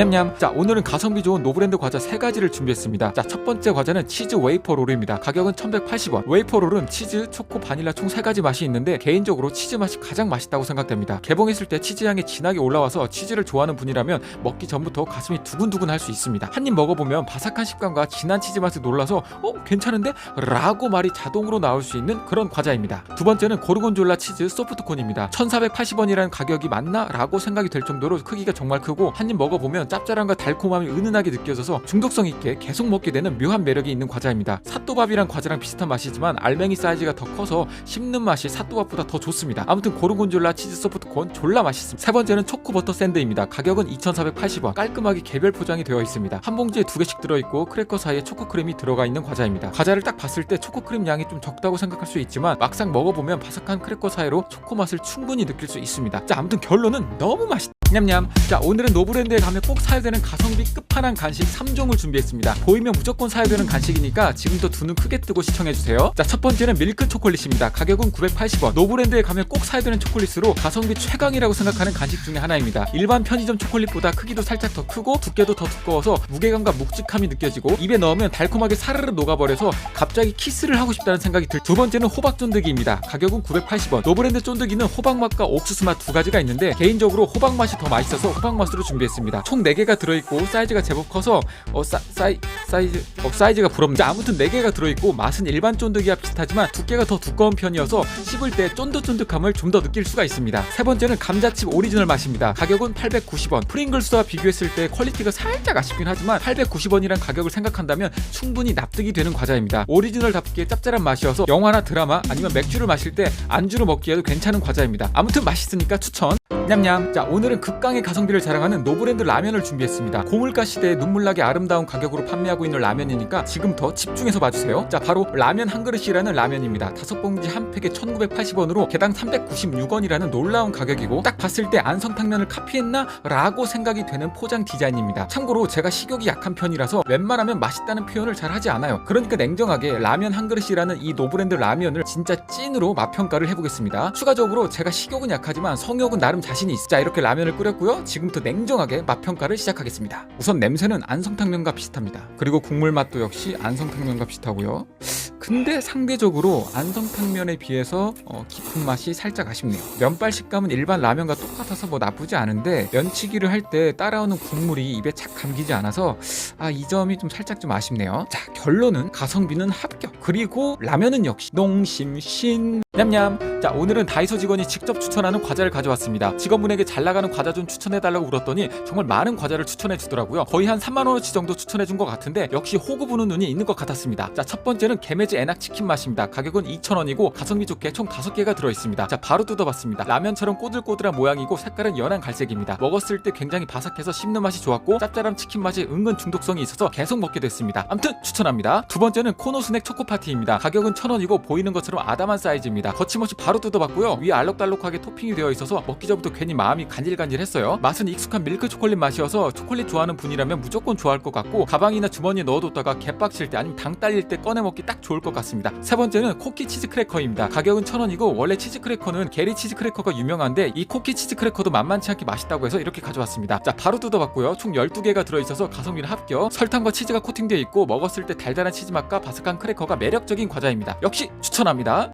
냠냠. 자, 오늘은 가성비 좋은 노브랜드 과자 세 가지를 준비했습니다. 자, 첫 번째 과자는 치즈 웨이퍼 롤입니다. 가격은 1,180원. 웨이퍼 롤은 치즈, 초코, 바닐라 총세 가지 맛이 있는데 개인적으로 치즈 맛이 가장 맛있다고 생각됩니다. 개봉했을 때 치즈 향이 진하게 올라와서 치즈를 좋아하는 분이라면 먹기 전부터 가슴이 두근두근 할 수 있습니다. 한 입 먹어보면 바삭한 식감과 진한 치즈 맛에 놀라서 어 괜찮은데? 라고 말이 자동으로 나올 수 있는 그런 과자입니다. 두 번째는 고르곤졸라 치즈 소프트콘입니다. 1,480원이라는 가격이 맞나? 라고 생각이 될 정도로 크기가 정말 크고 한 입 먹어보면 짭짤함과 달콤함이 은은하게 느껴져서 중독성 있게 계속 먹게 되는 묘한 매력이 있는 과자입니다. 사또밥이랑 과자랑 비슷한 맛이지만 알맹이 사이즈가 더 커서 씹는 맛이 사또밥보다 더 좋습니다. 아무튼 고르곤졸라 치즈 소프트콘 졸라 맛있습니다. 세 번째는 초코버터 샌드입니다. 가격은 2,480원. 깔끔하게 개별 포장이 되어 있습니다. 한 봉지에 두 개씩 들어있고 크래커 사이에 초코크림이 들어가 있는 과자입니다. 과자를 딱 봤을 때 초코크림 양이 좀 적다고 생각할 수 있지만 막상 먹어보면 바삭한 크래커 사이로 초코 맛을 충분히 느낄 수 있습니다. 자, 아무튼 결론은 너무 맛있다. 냠냠. 자, 오늘은 노브랜드에 가면 꼭 사야 되는 가성비 끝판왕 간식 3종을 준비했습니다. 보이면 무조건 사야 되는 간식이니까 지금부터 두 눈 크게 뜨고 시청해주세요. 자, 첫 번째는 밀크 초콜릿입니다. 가격은 980원. 노브랜드에 가면 꼭 사야 되는 초콜릿으로 가성비 최강이라고 생각하는 간식 중에 하나입니다. 일반 편의점 초콜릿보다 크기도 살짝 더 크고 두께도 더 두꺼워서 무게감과 묵직함이 느껴지고 입에 넣으면 달콤하게 사르르 녹아버려서 갑자기 키스를 하고 싶다는 생각이 들. 두 번째는 호박 쫀득이입니다. 가격은 980원. 노브랜드 쫀득이는 호박 맛과 옥수수 맛 두 가지가 있는데 개인적으로 호박 맛이 더 맛있어서 호박 맛으로 준비했습니다. 총 4개가 들어있고 사이즈가 제법 커서 어 사, 사이 사이즈 어 사이즈가 부럽니다. 아무튼 4개가 들어있고 맛은 일반 쫀득이와 비슷하지만 두께가 더 두꺼운 편이어서 씹을 때 쫀득쫀득함을 좀 더 느낄 수가 있습니다. 세 번째는 감자칩 오리지널 맛입니다. 가격은 890원. 프링글스와 비교했을 때 퀄리티가 살짝 아쉽긴 하지만 890원이란 가격을 생각한다면 충분히 납득이 되는 과자입니다. 오리지널답게 짭짤한 맛이어서 영화나 드라마 아니면 맥주를 마실 때 안주로 먹기에도 괜찮은 과자입니다. 아무튼 맛있으니까 추천. 냠냠. 자, 오늘은 극강의 가성비를 자랑하는 노브랜드 라면을 준비했습니다. 고물가 시대에 눈물나게 아름다운 가격으로 판매하고 있는 라면이니까 지금부터 집중해서 봐주세요. 자, 바로 라면 한 그릇이라는 라면입니다. 다섯 봉지 한 팩에 1,980원으로 개당 396원이라는 놀라운 가격이고 딱 봤을 때 안성탕면을 카피했나? 라고 생각이 되는 포장 디자인입니다. 참고로 제가 식욕이 약한 편이라서 웬만하면 맛있다는 표현을 잘 하지 않아요. 그러니까 냉정하게 라면 한 그릇이라는 이 노브랜드 라면을 진짜 찐으로 맛평가를 해보겠습니다. 추가적으로 제가 식욕은 약하지만 성욕은 나름 자신 이 있어. 자, 이렇게 라면을 끓였고요. 지금부터 냉정하게 맛 평가를 시작하겠습니다. 우선 냄새는 안성탕면과 비슷합니다. 그리고 국물 맛도 역시 안성탕면과 비슷하고요. 근데 상대적으로 안성탕면에 비해서 어, 깊은 맛이 살짝 아쉽네요. 면발 식감은 일반 라면과 똑같아서 뭐 나쁘지 않은데 면치기를 할 때 따라오는 국물이 입에 착 감기지 않아서 아 이 점이 좀 살짝 좀 아쉽네요. 자 결론은 가성비는 합격. 그리고 라면은 역시 농심신 냠냠. 자 오늘은 다이소 직원이 직접 추천하는 과자를 가져왔습니다. 직원분에게 잘 나가는 과자 좀 추천해달라고 물었더니 정말 많은 과자를 추천해 주더라고요. 거의 한 3만 원어치 정도 추천해 준 것 같은데 역시 호구 부는 눈이 있는 것 같았습니다. 자 첫 번째는 게메지 에낙 치킨 맛입니다. 가격은 2,000원이고 가성비 좋게 총 5개가 들어있습니다. 자 바로 뜯어봤습니다. 라면처럼 꼬들꼬들한 모양이고 색깔은 연한 갈색입니다. 먹었을 때 굉장히 바삭해서 씹는 맛이 좋았고 짭짤한 치킨 맛이 은근 중독성이 있어서 계속 먹게 됐습니다. 암튼 추천합니다. 두 번째는 코노 스낵 초코파티입니다. 가격은 1,000원이고 보이는 것처럼 아담한 사이즈입니다. 거침없이 바로 뜯어봤고요. 위에 알록달록하게 토핑이 되어 있어서 먹기 전부터 괜히 마음이 간질간질했어요. 맛은 익숙한 밀크 초콜릿 맛이어서 초콜릿 좋아하는 분이라면 무조건 좋아할 것 같고 가방이나 주머니에 넣어뒀다가 개빡칠 때 아니면 당 딸릴 때 꺼내 먹기 딱 좋을 것 같습니다. 세 번째는 코키 치즈 크래커입니다. 가격은 1,000원이고 원래 치즈 크래커는 게리 치즈 크래커가 유명한데 이 코키 치즈 크래커도 만만치 않게 맛있다고 해서 이렇게 가져왔습니다. 자 바로 뜯어봤고요. 총 12개가 들어있어서 가성비는 합격. 설탕과 치즈가 코팅되어 있고 먹었을 때 달달한 치즈 맛과 바삭한 크래커가 매력적인 과자입니다. 역시 추천합니다.